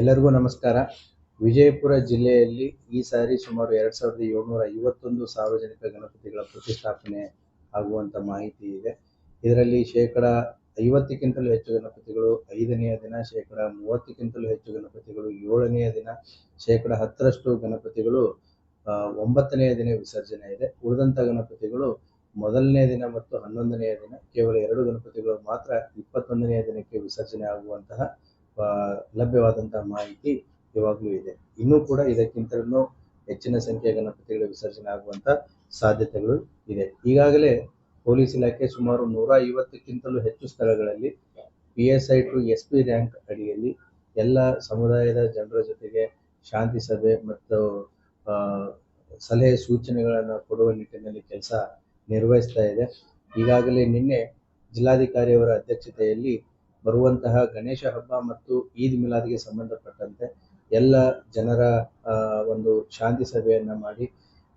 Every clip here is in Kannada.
ಎಲ್ಲರಿಗೂ ನಮಸ್ಕಾರ. ವಿಜಯಪುರ ಜಿಲ್ಲೆಯಲ್ಲಿ ಈ ಸಾರಿ ಸುಮಾರು ಎರಡು ಸಾವಿರದ ಏಳ್ನೂರ ಐವತ್ತೊಂದು ಸಾರ್ವಜನಿಕ ಗಣಪತಿಗಳ ಪ್ರತಿಷ್ಠಾಪನೆ ಆಗುವಂತ ಮಾಹಿತಿ ಇದೆ. ಇದರಲ್ಲಿ ಶೇಕಡ ಐವತ್ತಕ್ಕಿಂತಲೂ ಹೆಚ್ಚು ಗಣಪತಿಗಳು, ಐದನೆಯ ದಿನ ಶೇಕಡ ಮೂವತ್ತಕ್ಕಿಂತಲೂ ಹೆಚ್ಚು ಗಣಪತಿಗಳು, ಏಳನೆಯ ದಿನ ಶೇಕಡ ಹತ್ತರಷ್ಟು ಗಣಪತಿಗಳು ಒಂಬತ್ತನೆಯ ದಿನ ವಿಸರ್ಜನೆ ಇದೆ. ಉಳಿದಂತ ಗಣಪತಿಗಳು ಮೊದಲನೇ ದಿನ ಮತ್ತು ಹನ್ನೊಂದನೆಯ ದಿನ, ಕೇವಲ ಎರಡು ಗಣಪತಿಗಳು ಮಾತ್ರ ಇಪ್ಪತ್ತೊಂದನೆಯ ದಿನಕ್ಕೆ ವಿಸರ್ಜನೆ ಆಗುವಂತಹ ಲಭ್ಯವಾದಂತಹ ಮಾಹಿತಿ ಇವಾಗಲೂ ಇದೆ. ಇನ್ನೂ ಕೂಡ ಇದಕ್ಕಿಂತಲೂ ಹೆಚ್ಚಿನ ಸಂಖ್ಯೆಯ ಗಣಪತಿಗಳ ವಿಸರ್ಜನೆ ಆಗುವಂತ ಸಾಧ್ಯತೆಗಳು ಇದೆ. ಈಗಾಗಲೇ ಪೊಲೀಸ್ ಇಲಾಖೆ ಸುಮಾರು ನೂರ ಐವತ್ತಕ್ಕಿಂತಲೂ ಹೆಚ್ಚು ಸ್ಥಳಗಳಲ್ಲಿ P S I to S P rank ಅಡಿಯಲ್ಲಿ ಎಲ್ಲ ಸಮುದಾಯದ ಜನರ ಜೊತೆಗೆ ಶಾಂತಿ ಸಭೆ ಮತ್ತು ಸಲಹೆ ಸೂಚನೆಗಳನ್ನು ಕೊಡುವ ನಿಟ್ಟಿನಲ್ಲಿ ಕೆಲಸ ನಿರ್ವಹಿಸ್ತಾ ಇದೆ. ಈಗಾಗಲೇ ನಿನ್ನೆ ಜಿಲ್ಲಾಧಿಕಾರಿಯವರ ಅಧ್ಯಕ್ಷತೆಯಲ್ಲಿ ಬರುವಂತಹ ಗಣೇಶ ಹಬ್ಬ ಮತ್ತು ಈದ್ ಮಿಲಾದ್ಗೆ ಸಂಬಂಧಪಟ್ಟಂತೆ ಎಲ್ಲ ಜನರ ಒಂದು ಶಾಂತಿ ಸಭೆಯನ್ನ ಮಾಡಿ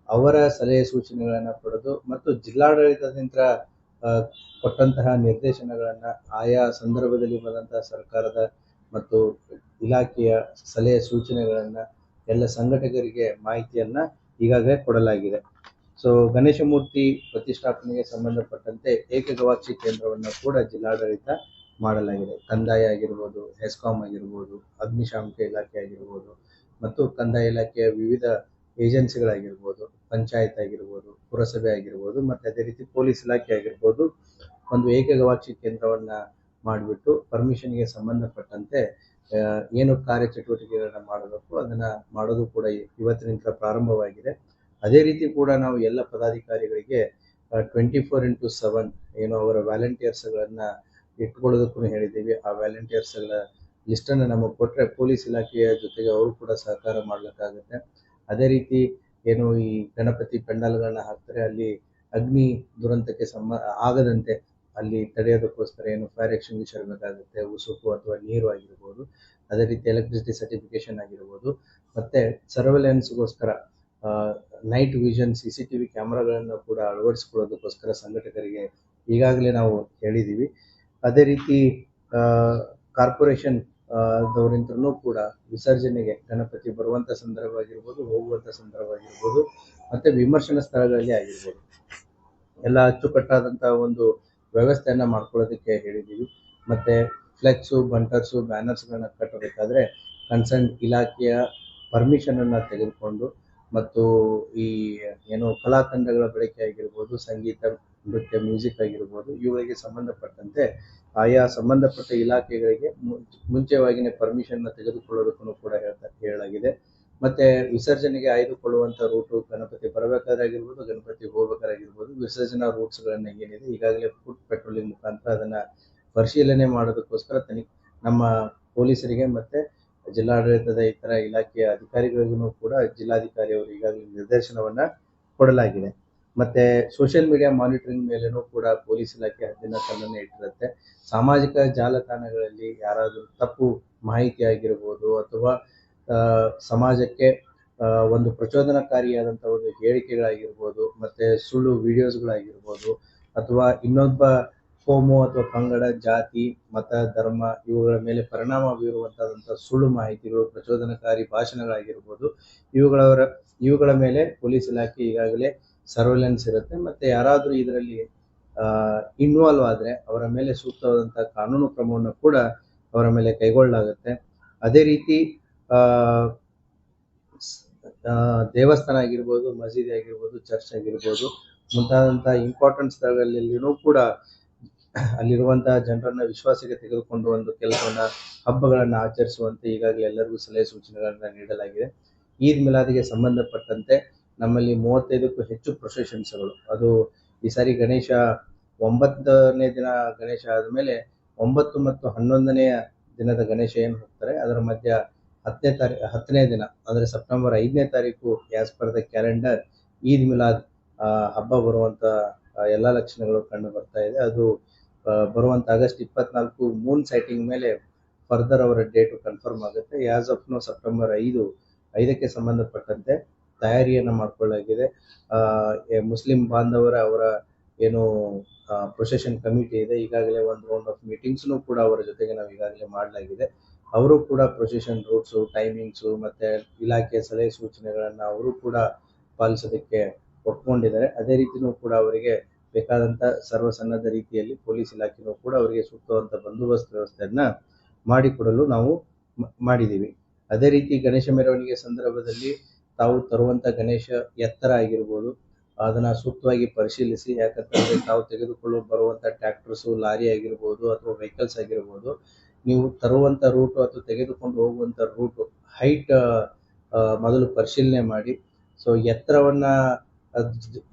ಅವರ ಸಲಹೆ ಸೂಚನೆಗಳನ್ನ ಪಡೆದು ಮತ್ತು ಜಿಲ್ಲಾಡಳಿತದಿಂದ ಕೊಟ್ಟಂತಹ ನಿರ್ದೇಶನಗಳನ್ನ ಆಯಾ ಸಂದರ್ಭದಲ್ಲಿ ಬಂದಂತಹ ಸರ್ಕಾರದ ಮತ್ತು ಇಲಾಖೆಯ ಸಲಹೆ ಸೂಚನೆಗಳನ್ನ ಎಲ್ಲ ಸಂಘಟಕರಿಗೆ ಮಾಹಿತಿಯನ್ನ ಈಗಾಗಲೇ ಕೊಡಲಾಗಿದೆ. ಸೊ ಗಣೇಶ ಮೂರ್ತಿ ಪ್ರತಿಷ್ಠಾಪನೆಗೆ ಸಂಬಂಧಪಟ್ಟಂತೆ ಏಕಗವಾಕ್ಷಿ ಕೇಂದ್ರವನ್ನು ಕೂಡ ಜಿಲ್ಲಾಡಳಿತ ಮಾಡಲಾಗಿದೆ. ಕಂದಾಯ ಆಗಿರ್ಬೋದು ಹೆಸ್ಕಾಂ ಆಗಿರ್ಬೋದು, ಅಗ್ನಿಶಾಮಕ ಇಲಾಖೆ ಆಗಿರ್ಬೋದು, ಮತ್ತು ಕಂದಾಯ ಇಲಾಖೆಯ ವಿವಿಧ ಏಜೆನ್ಸಿಗಳಾಗಿರ್ಬೋದು, ಪಂಚಾಯತ್ ಆಗಿರ್ಬೋದು, ಪುರಸಭೆ ಆಗಿರ್ಬೋದು, ಮತ್ತೆ ಅದೇ ರೀತಿ ಪೊಲೀಸ್ ಇಲಾಖೆ ಆಗಿರ್ಬೋದು, ಒಂದು ಏಕಗವಾಕ್ಷಿ ಕೇಂದ್ರವನ್ನ ಮಾಡಿಬಿಟ್ಟು ಪರ್ಮಿಷನ್ಗೆ ಸಂಬಂಧಪಟ್ಟಂತೆ ಏನು ಏನು ಕಾರ್ಯಚಟುವಟಿಕೆಗಳನ್ನ ಮಾಡಬೇಕು, ಅದನ್ನ ಮಾಡೋದು ಕೂಡ ಇವತ್ತಿನಿಂದ ಪ್ರಾರಂಭವಾಗಿದೆ. ಅದೇ ರೀತಿ ಕೂಡ ನಾವು ಎಲ್ಲ ಪದಾಧಿಕಾರಿಗಳಿಗೆ ಟ್ವೆಂಟಿ ಫೋರ್ ಇಂಟು ಸೆವೆನ್ ಏನು ಅವರ ವ್ಯಾಲಂಟಿಯರ್ಸ್ಗಳನ್ನ ಇಟ್ಕೊಳ್ಳೋದಕ್ಕೂ ಹೇಳಿದ್ದೀವಿ. ಆ ವ್ಯಾಲಂಟಿಯರ್ಸ್ಗಳ ಲಿಸ್ಟನ್ನು ನಮಗೆ ಕೊಟ್ಟರೆ ಪೊಲೀಸ್ ಇಲಾಖೆಯ ಜೊತೆಗೆ ಅವರು ಕೂಡ ಸಹಕಾರ ಮಾಡಲಿಕ್ಕಾಗುತ್ತೆ. ಅದೇ ರೀತಿ ಏನು ಈ ಗಣಪತಿ ಪೆಂಡಲ್ಗಳನ್ನ ಹಾಕ್ತಾರೆ, ಅಲ್ಲಿ ಅಗ್ನಿ ದುರಂತಕ್ಕೆ ಸಂಬ, ಆಗದಂತೆ ಅಲ್ಲಿ ತಡೆಯೋದಕ್ಕೋಸ್ಕರ ಏನು ಫೈರ್ ಎಕ್ಸ್ಟಿಂಗ್ವಿಷರ್ ಬೇಕಾಗುತ್ತೆ ಉಸುಕು ಅಥವಾ ನೀರು ಆಗಿರ್ಬೋದು, ಅದೇ ರೀತಿ ಎಲೆಕ್ಟ್ರಿಸಿಟಿ ಸರ್ಟಿಫಿಕೇಶನ್ ಆಗಿರ್ಬೋದು, ಮತ್ತೆ ಸರ್ವೆಲೆನ್ಸ್ಗೋಸ್ಕರ night vision C C T V ಕ್ಯಾಮ್ರಾಗಳನ್ನು ಕೂಡ ಅಳವಡಿಸ್ಕೊಳ್ಳೋದಕ್ಕೋಸ್ಕರ ಸಂಘಟಕರಿಗೆ ಈಗಾಗಲೇ ನಾವು ಹೇಳಿದ್ದೀವಿ ಅದೇ ರೀತಿ ಕಾರ್ಪೊರೇಷನ್ ದವರಿಂದನೂ ಕೂಡ ವಿಸರ್ಜನೆಗೆ ಗಣಪತಿ ಬರುವಂತ ಸಂದರ್ಭ ಆಗಿರ್ಬೋದು ಹೋಗುವಂತ ಸಂದರ್ಭ ಆಗಿರ್ಬೋದು ಮತ್ತೆ ವಿಮರ್ಶನ ಸ್ಥಳಗಳಲ್ಲಿ ಆಗಿರ್ಬೋದು. ಎಲ್ಲ ಅಚ್ಚುಕಟ್ಟಾದಂತಹ ಒಂದು ವ್ಯವಸ್ಥೆಯನ್ನ ಮಾಡ್ಕೊಳ್ಳೋದಕ್ಕೆ ಹೇಳಿದ್ದೀವಿ. ಮತ್ತೆ ಫ್ಲೆಕ್ಸು, ಬಂಟರ್ಸು, ಬ್ಯಾನರ್ಸ್ಗಳನ್ನ ಕಟ್ಟಬೇಕಾದ್ರೆ ಕನ್ಸರ್ನ್ ಇಲಾಖೆಯ ಪರ್ಮಿಷನ್ ಅನ್ನ ತೆಗೆದುಕೊಂಡು, ಮತ್ತು ಈ, ಏನು ಕಲಾ ತಂಡಗಳ ಬಳಕೆ ಆಗಿರ್ಬೋದು, ಸಂಗೀತ ನೃತ್ಯ, ಮ್ಯೂಸಿಕ್ ಆಗಿರ್ಬೋದು, ಇವುಗಳಿಗೆ ಸಂಬಂಧಪಟ್ಟಂತೆ ಆಯಾ ಸಂಬಂಧಪಟ್ಟ ಇಲಾಖೆಗಳಿಗೆ ಮುಂಚೆವಾಗಿನೇ ಪರ್ಮಿಷನ್ ತೆಗೆದುಕೊಳ್ಳೋದಕ್ಕೂ ಕೂಡ ಹೇಳ್ತಾ, ಹೇಳಲಾಗಿದೆ. ಮತ್ತೆ ವಿಸರ್ಜನೆಗೆ ಆಯ್ದುಕೊಳ್ಳುವಂಥ ರೂಟು ಗಣಪತಿ ಬರಬೇಕಾದ್ರೆ ಆಗಿರ್ಬೋದು ಗಣಪತಿ ಹೋಗ್ಬೇಕಾಗಿರ್ಬೋದು ವಿಸರ್ಜನಾ ರೂಟ್ಸ್ ಗಳನ್ನ ಏನಿದೆ, ಈಗಾಗಲೇ ಫುಡ್ ಪೆಟ್ರೋಲಿಂಗ್ ಮುಖಾಂತರ ಅದನ್ನ ಪರಿಶೀಲನೆ ಮಾಡೋದಕ್ಕೋಸ್ಕರ ತನಿ ನಮ್ಮ ಪೊಲೀಸರಿಗೆ ಮತ್ತೆ ಜಿಲ್ಲಾಡಳಿತದ ಇತರ ಇಲಾಖೆಯ ಅಧಿಕಾರಿಗಳಿಗೂ ಕೂಡ ಜಿಲ್ಲಾಧಿಕಾರಿ ಅವರು ಈಗಾಗಲೇ ನಿರ್ದೇಶನವನ್ನ ಕೊಡಲಾಗಿದೆ. ಮತ್ತೆ ಸೋಷಿಯಲ್ ಮೀಡಿಯಾ ಮಾನಿಟರಿಂಗ್ ಮೇಲೇನೂ ಕೂಡ ಪೊಲೀಸ್ ಇಲಾಖೆ ಹದ್ದಿನ ಕಣ್ಣನ್ನು ಇಟ್ಟಿರುತ್ತೆ. ಸಾಮಾಜಿಕ ಜಾಲತಾಣಗಳಲ್ಲಿ ಯಾರಾದರೂ ತಪ್ಪು ಮಾಹಿತಿ ಆಗಿರ್ಬೋದು ಅಥವಾ ಸಮಾಜಕ್ಕೆ ಒಂದು ಪ್ರಚೋದನಕಾರಿಯಾದಂಥ ಒಂದು ಹೇಳಿಕೆಗಳಾಗಿರ್ಬೋದು, ಮತ್ತೆ ಸುಳ್ಳು ವಿಡಿಯೋಸ್ಗಳಾಗಿರ್ಬೋದು ಅಥವಾ ಇನ್ನೊಬ್ಬ ಕೋಮು ಅಥವಾ ಪಂಗಡ, ಜಾತಿ, ಮತ, ಧರ್ಮ ಇವುಗಳ ಮೇಲೆ ಪರಿಣಾಮ ಬೀರುವಂತಹದಂಥ ಸುಳ್ಳು ಮಾಹಿತಿಗಳು, ಪ್ರಚೋದನಕಾರಿ ಭಾಷಣಗಳಾಗಿರ್ಬೋದು, ಇವುಗಳವರ, ಇವುಗಳ ಮೇಲೆ ಪೊಲೀಸ್ ಇಲಾಖೆ ಈಗಾಗಲೇ ಸರ್ವೆಲೆನ್ಸ್ ಇರುತ್ತೆ. ಮತ್ತೆ ಯಾರಾದರೂ ಇದರಲ್ಲಿ ಇನ್ವಾಲ್ವ್ ಆದ್ರೆ ಅವರ ಮೇಲೆ ಸೂಕ್ತವಾದಂತಹ ಕಾನೂನು ಕ್ರಮವನ್ನು ಕೂಡ ಅವರ ಮೇಲೆ ಕೈಗೊಳ್ಳಲಾಗುತ್ತೆ. ಅದೇ ರೀತಿ ದೇವಸ್ಥಾನ ಆಗಿರ್ಬೋದು, ಮಸೀದಿ ಆಗಿರ್ಬೋದು, ಚರ್ಚ್ ಆಗಿರ್ಬೋದು ಮುಂತಾದಂತಹ ಇಂಪಾರ್ಟೆಂಟ್ ಸ್ಥಳಗಳಲ್ಲಿನೂ ಕೂಡ ಅಲ್ಲಿರುವಂತಹ ಜನರನ್ನ ವಿಶ್ವಾಸಕ್ಕೆ ತೆಗೆದುಕೊಂಡು ಒಂದು ಕೆಲಸವನ್ನ, ಹಬ್ಬಗಳನ್ನ ಆಚರಿಸುವಂತೆ ಈಗಾಗಲೇ ಎಲ್ಲರಿಗೂ ಸಲಹೆ ಸೂಚನೆಗಳನ್ನ ನೀಡಲಾಗಿದೆ. ಈದ್ ಮಿಲಾದಿಗೆ ಸಂಬಂಧಪಟ್ಟಂತೆ ನಮ್ಮಲ್ಲಿ ಮೂವತ್ತೈದಕ್ಕೂ ಹೆಚ್ಚು ಪ್ರೊಸೆಷನ್ಸ್ಗಳು. ಅದು ಈ ಸಾರಿ ಗಣೇಶ ಒಂಬತ್ತನೇ ದಿನ ಗಣೇಶ ಆದಮೇಲೆ ಒಂಬತ್ತು ಮತ್ತು ಹನ್ನೊಂದನೆಯ ದಿನದ ಗಣೇಶ ಏನು ಹೋಗ್ತಾರೆ, ಅದರ ಮಧ್ಯ ಹತ್ತನೇ ತಾರೀಕು ಹತ್ತನೇ ದಿನ, ಅಂದರೆ ಸೆಪ್ಟೆಂಬರ್ ಐದನೇ ತಾರೀಕು as per the calendar Eid Milad ಹಬ್ಬ ಬರುವಂಥ ಎಲ್ಲ ಲಕ್ಷಣಗಳು ಕಂಡು ಬರ್ತಾ ಇದೆ. ಅದು ಬರುವಂಥ ಆಗಸ್ಟ್ ಇಪ್ಪತ್ನಾಲ್ಕು ಮೂನ್ ಸೈಟಿಂಗ್ ಮೇಲೆ ಫರ್ದರ್ ಅವರ ಡೇಟು ಕನ್ಫರ್ಮ್ ಆಗುತ್ತೆ. ಆಸ್ ಆಫ್ ನೋ ಸೆಪ್ಟೆಂಬರ್ ಐದು, ಐದಕ್ಕೆ ಸಂಬಂಧಪಟ್ಟಂತೆ ತಯಾರಿಯನ್ನು ಮಾಡಿಕೊಳ್ಳಲಾಗಿದೆ. ಆ, ಮುಸ್ಲಿಂ ಬಾಂಧವರ ಅವರ ಏನು ಪ್ರೊಸೆಷನ್ ಕಮಿಟಿ ಇದೆ. ಈಗಾಗಲೇ ಒಂದು ರೌಂಡ್ ಆಫ್ ಮೀಟಿಂಗ್ಸ್ನು ಕೂಡ ಅವರ ಜೊತೆಗೆ ನಾವು ಈಗಾಗಲೇ ಮಾಡಲಾಗಿದೆ. ಅವರು ಕೂಡ ಪ್ರೊಸೆಷನ್ ರೂಟ್ಸು ಟೈಮಿಂಗ್ಸು ಮತ್ತು ಇಲಾಖೆ ಸಲಹೆ ಸೂಚನೆಗಳನ್ನು ಅವರು ಕೂಡ ಪಾಲಿಸೋದಕ್ಕೆ ಒಪ್ಕೊಂಡಿದ್ದಾರೆ. ಅದೇ ರೀತಿಯೂ ಕೂಡ ಅವರಿಗೆ ಬೇಕಾದಂಥ ಸರ್ವಸನ್ನದ್ಧ ರೀತಿಯಲ್ಲಿ ಪೊಲೀಸ್ ಇಲಾಖೆನೂ ಕೂಡ ಅವರಿಗೆ ಸೂಕ್ತವಂಥ ಬಂದೋಬಸ್ತ್ ವ್ಯವಸ್ಥೆಯನ್ನು ಮಾಡಿಕೊಡಲು ನಾವು ಮಾಡಿದ್ದೀವಿ. ಅದೇ ರೀತಿ ಗಣೇಶ ಮೆರವಣಿಗೆ ಸಂದರ್ಭದಲ್ಲಿ ತಾವು ತರುವಂತ ಗಣೇಶ ಎತ್ತರ ಆಗಿರ್ಬೋದು, ಅದನ್ನ ಸೂಕ್ತವಾಗಿ ಪರಿಶೀಲಿಸಿ, ಯಾಕಂತಂದ್ರೆ ತಾವು ತೆಗೆದುಕೊಳ್ಳು ಬರುವಂಥ ಟ್ರ್ಯಾಕ್ಟರ್ಸ್, ಲಾರಿ ಆಗಿರ್ಬೋದು ಅಥವಾ ವೆಹಿಕಲ್ಸ್ ಆಗಿರ್ಬೋದು, ನೀವು ತರುವಂತ ರೂಟ್ ಅಥವಾ ತೆಗೆದುಕೊಂಡು ಹೋಗುವಂತ ರೂಟ್ ಹೈಟ್ ಮೊದಲು ಪರಿಶೀಲನೆ ಮಾಡಿ. ಸೊ ಎತ್ತರವನ್ನ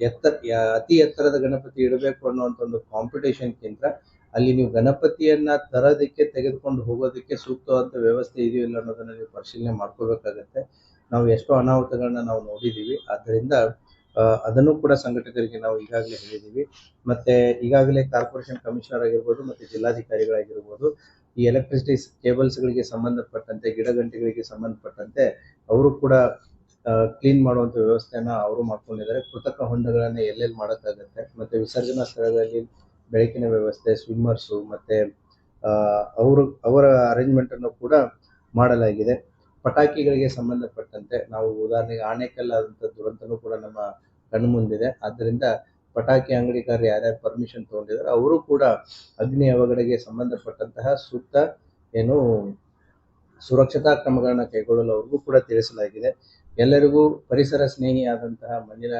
ಎತ್ತರ ಅತಿ ಎತ್ತರದ ಗಣಪತಿ ಇಡಬೇಕು ಅನ್ನುವಂತ ಒಂದು ಕಾಂಪಿಟೇಷನ್ಗಿಂತ ಅಲ್ಲಿ ನೀವು ಗಣಪತಿಯನ್ನ ತರೋದಕ್ಕೆ, ತೆಗೆದುಕೊಂಡು ಹೋಗೋದಕ್ಕೆ ಸೂಕ್ತವಾದ ವ್ಯವಸ್ಥೆ ಇದೆಯೋ ಇಲ್ಲ ಅನ್ನೋದನ್ನ ನೀವು ಪರಿಶೀಲನೆ ಮಾಡ್ಕೋಬೇಕಾಗತ್ತೆ. ನಾವು ಎಷ್ಟೋ ಅನಾಹುತಗಳನ್ನ ನಾವು ನೋಡಿದ್ದೀವಿ ಆದ್ದರಿಂದ ಅದನ್ನು ಕೂಡ ಸಂಘಟಕರಿಗೆ ನಾವು ಈಗಾಗಲೇ ಹೇಳಿದ್ದೀವಿ ಮತ್ತೆ ಈಗಾಗಲೇ ಕಾರ್ಪೊರೇಷನ್ ಕಮಿಷನರ್ ಆಗಿರ್ಬೋದು, ಮತ್ತೆ ಜಿಲ್ಲಾಧಿಕಾರಿಗಳಾಗಿರ್ಬೋದು, ಈ ಎಲೆಕ್ಟ್ರಿಸಿಟಿ ಕೇಬಲ್ಸ್ಗಳಿಗೆ ಸಂಬಂಧಪಟ್ಟಂತೆ, ಗಿಡಗಂಟೆಗಳಿಗೆ ಸಂಬಂಧಪಟ್ಟಂತೆ, ಅವರು ಕೂಡ ಕ್ಲೀನ್ ಮಾಡುವಂಥ ವ್ಯವಸ್ಥೆನ ಅವರು ಮಾಡ್ಕೊಂಡಿದ್ದಾರೆ. ಕೃತಕ ಹೊಂಡಗಳನ್ನ ಎಲ್ಲೆಲ್ಲಿ ಮಾಡೋಕ್ಕಾಗತ್ತೆ? ಮತ್ತೆ ವಿಸರ್ಜನಾ ಸ್ಥಳಗಳಲ್ಲಿ ಬೆಳಕಿನ ವ್ಯವಸ್ಥೆ ಸ್ವಿಮ್ಮರ್ಸು ಮತ್ತೆ ಅವರು, ಅವರ ಅರೇಂಜ್ಮೆಂಟ್ ಅನ್ನು ಕೂಡ ಮಾಡಲಾಗಿದೆ. ಪಟಾಕಿಗಳಿಗೆ ಸಂಬಂಧಪಟ್ಟಂತೆ ನಾವು ಉದಾಹರಣೆಗೆ ಆಣೆಕಲ್ ಆದಂಥ ದುರಂತನೂ ಕೂಡ ನಮ್ಮ ಕಣ್ಣು ಮುಂದಿದೆ. ಆದ್ದರಿಂದ ಪಟಾಕಿ ಅಂಗಡಿಕಾರರು ಯಾರ್ಯಾರು ಪರ್ಮಿಷನ್ ತಗೊಂಡಿದ್ದಾರೆ ಅವರು ಕೂಡ ಅಗ್ನಿ ಅವಘಡಕ್ಕೆ ಸಂಬಂಧಪಟ್ಟಂತಹ ಸೂಕ್ತ ಏನು ಸುರಕ್ಷತಾ ಕ್ರಮಗಳನ್ನ ಕೈಗೊಳ್ಳಲು ಅವ್ರಿಗೂ ಕೂಡ ತಿಳಿಸಲಾಗಿದೆ. ಎಲ್ಲರಿಗೂ ಪರಿಸರ ಸ್ನೇಹಿಯಾದಂತಹ ಮಣ್ಣಿನ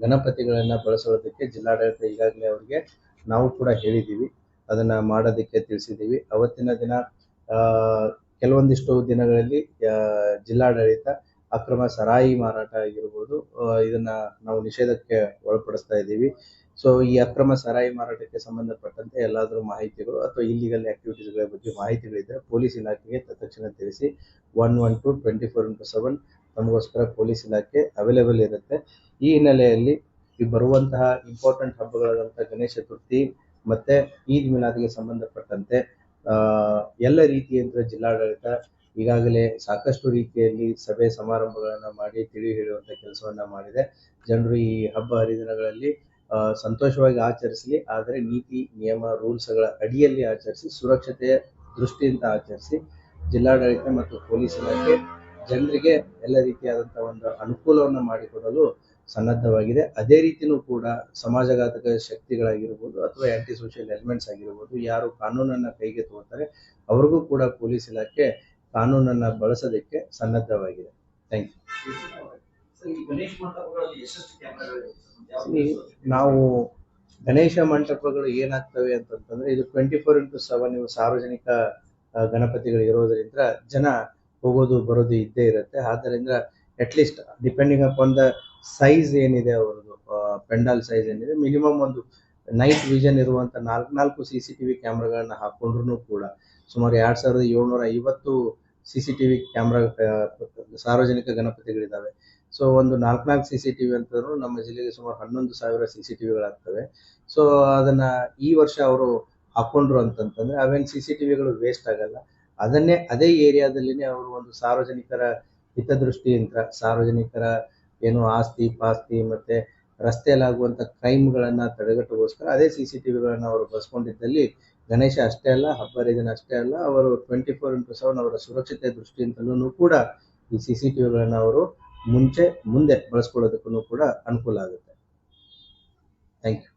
ಗಣಪತಿಗಳನ್ನ ಬಳಸೋದಕ್ಕೆ ಜಿಲ್ಲಾಡಳಿತ ಈಗಾಗಲೇ ಅವರಿಗೆ ನಾವು ಕೂಡ ಹೇಳಿದ್ದೀವಿ ಅದನ್ನ ಮಾಡೋದಕ್ಕೆ ತಿಳಿಸಿದ್ದೀವಿ ಅವತ್ತಿನ ದಿನ ಕೆಲವೊಂದಿಷ್ಟು ದಿನಗಳಲ್ಲಿ ಜಿಲ್ಲಾಡಳಿತ ಅಕ್ರಮ ಸರಾಯಿ ಮಾರಾಟ ಆಗಿರ್ಬೋದು ಇದನ್ನ ನಾವು ನಿಷೇಧಕ್ಕೆ ಒಳಪಡಿಸ್ತಾ ಇದ್ದೀವಿ. ಸೊ ಈ ಅಕ್ರಮ ಸರಾಯಿ ಮಾರಾಟಕ್ಕೆ ಸಂಬಂಧಪಟ್ಟಂತೆ ಎಲ್ಲಾದರೂ ಮಾಹಿತಿಗಳು ಅಥವಾ ಇಲ್ಲಿಗಲ್ ಆಕ್ಟಿವಿಟೀಸ್ಗಳ ಬಗ್ಗೆ ಮಾಹಿತಿಗಳಿದ್ದರೆ ಪೊಲೀಸ್ ಇಲಾಖೆಗೆ ತಕ್ಷಣ ತಿಳಿಸಿ. One one two twenty four into seven ನಮಗೋಸ್ಕರ ಪೊಲೀಸ್ ಇಲಾಖೆ ಅವೈಲೇಬಲ್ ಇರುತ್ತೆ. ಈ ಹಿನ್ನೆಲೆಯಲ್ಲಿ ಈ ಬರುವಂತಹ ಇಂಪಾರ್ಟೆಂಟ್ ಹಬ್ಬಗಳಾದಂಥ ಗಣೇಶ ಚತುರ್ಥಿ ಮತ್ತೆ ಈದ್ ಮಿಲಾದ್ಗೆ ಸಂಬಂಧಪಟ್ಟಂತೆ ಎಲ್ಲ ರೀತಿಯಿಂದ ಜಿಲ್ಲಾಡಳಿತ ಈಗಾಗಲೇ ಸಾಕಷ್ಟು ರೀತಿಯಲ್ಲಿ ಸಭೆ ಸಮಾರಂಭಗಳನ್ನ ಮಾಡಿ ತಿಳಿ ಹೇಳುವಂತ ಕೆಲಸವನ್ನ ಮಾಡಿದೆ. ಜನರು ಈ ಹಬ್ಬ ಹರಿದಿನಗಳಲ್ಲಿ ಸಂತೋಷವಾಗಿ ಆಚರಿಸಲಿ, ಆದರೆ ನೀತಿ, ನಿಯಮ, ರೂಲ್ಸ್ಗಳ ಅಡಿಯಲ್ಲಿ ಆಚರಿಸಿ, ಸುರಕ್ಷತೆಯ ದೃಷ್ಟಿಯಿಂದ ಆಚರಿಸಿ, ಜಿಲ್ಲಾಡಳಿತ ಮತ್ತು ಪೊಲೀಸ್ ಇಲಾಖೆ ಜನರಿಗೆ ಎಲ್ಲ ರೀತಿಯಾದಂತಹ ಒಂದು ಅನುಕೂಲವನ್ನು ಮಾಡಿಕೊಡಲು ಸನ್ನದ್ಧವಾಗಿದೆ. ಅದೇ ರೀತಿನೂ ಕೂಡ ಸಮಾಜಘಾತಕ ಶಕ್ತಿಗಳಾಗಿರ್ಬೋದು ಅಥವಾ ಆಂಟಿ ಸೋಷಿಯಲ್ ಎಲಿಮೆಂಟ್ಸ್ ಆಗಿರ್ಬೋದು ಯಾರು ಕಾನೂನನ್ನ ಕೈಗೆ ತಗೋತಾರೆ ಅವ್ರಿಗೂ ಕೂಡ ಪೊಲೀಸ್ ಇಲಾಖೆ ಕಾನೂನನ್ನ ಬಳಸೋದಕ್ಕೆ ಸನ್ನದ್ಧವಾಗಿದೆ. Thank you? ನಾವು ಗಣೇಶ ಮಂಟಪಗಳು ಏನಾಗ್ತವೆ ಅಂತಂತಂದ್ರೆ ಇದು ಟ್ವೆಂಟಿ ಫೋರ್ ಇಂಟು ಸೆವೆನ್ ಇವು ಸಾರ್ವಜನಿಕ ಗಣಪತಿಗಳು ಇರೋದ್ರಿಂದ ಜನ ಹೋಗೋದು ಬರೋದು ಇದ್ದೇ ಇರುತ್ತೆ. ಆದ್ದರಿಂದ at least depending upon the size ಏನಿದೆ ಅವರದು ಪೆಂಡಾಲ್ ಸೈಜ್ ಏನಿದೆ ಮಿನಿಮಮ್ ಒಂದು ನೈಟ್ ವಿಷನ್ ಇರುವಂತ ನಾಲ್ಕು ನಾಲ್ಕು ಸಿ ಸಿ ಟಿವಿ ಕ್ಯಾಮ್ರಾಗಳನ್ನ ಹಾಕೊಂಡ್ರು ಕೂಡ ಸುಮಾರು ಎರಡ್ ಸಾವಿರದ ಏಳ್ನೂರ ಐವತ್ತು ಸಿ ಸಿ ಟಿವಿ ಕ್ಯಾಮ್ರಾ ಸಾರ್ವಜನಿಕ ಗಣಪತಿಗಳಿದ್ದಾವೆ. ಸೊ ಒಂದು ನಾಲ್ಕು ನಾಲ್ಕು ಸಿ ಸಿ ಟಿವಿ ಅಂತಂದ್ರು ನಮ್ಮ ಜಿಲ್ಲೆಗೆ ಸುಮಾರು ಹನ್ನೊಂದು ಸಾವಿರ ಸಿ ಸಿ ಟಿ ವಿಗಳಾಗ್ತವೆ ಸೊ ಅದನ್ನ ಈ ವರ್ಷ ಅವರು ಹಾಕೊಂಡ್ರು ಅಂತಂತಂದ್ರೆ ಅವೇನು ಸಿ ಸಿ ಟಿವಿಗಳು ವೇಸ್ಟ್ ಆಗಲ್ಲ. ಅದನ್ನೇ, ಅದೇ ಏರಿಯಾದಲ್ಲಿನೇ ಅವರು ಒಂದು ಸಾರ್ವಜನಿಕರ ಹಿತದೃಷ್ಟಿಯಿಂದ ಸಾರ್ವಜನಿಕರ ಏನು ಆಸ್ತಿ ಪಾಸ್ತಿ ಮತ್ತೆ ರಸ್ತೆಯಲ್ಲಾಗುವಂಥ ಕ್ರೈಮ್ಗಳನ್ನು ತಡೆಗಟ್ಟುಗೋಸ್ಕರ ಅದೇ ಸಿ ಸಿ ಟಿ ವಿಗಳನ್ನು ಅವರು ಬಳಸ್ಕೊಂಡಿದ್ದಲ್ಲಿ ಗಣೇಶ ಅಷ್ಟೇ ಅಲ್ಲ ಹಬ್ಬ ಹರಿದಿನ ಅಷ್ಟೇ ಅಲ್ಲ, ಅವರು ಟ್ವೆಂಟಿ ಫೋರ್ ಇಂಟು ಸೆವೆನ್ ಅವರ ಸುರಕ್ಷತೆ ದೃಷ್ಟಿಯಿಂದಲೂ ಕೂಡ ಈ ಸಿ ಸಿ ಟಿ ವಿಗಳನ್ನು ಅವರು ಮುಂಚೆ, ಮುಂದೆ ಬಳಸ್ಕೊಳ್ಳೋದಕ್ಕೂ ಕೂಡ ಅನುಕೂಲ ಆಗುತ್ತೆ. Thank you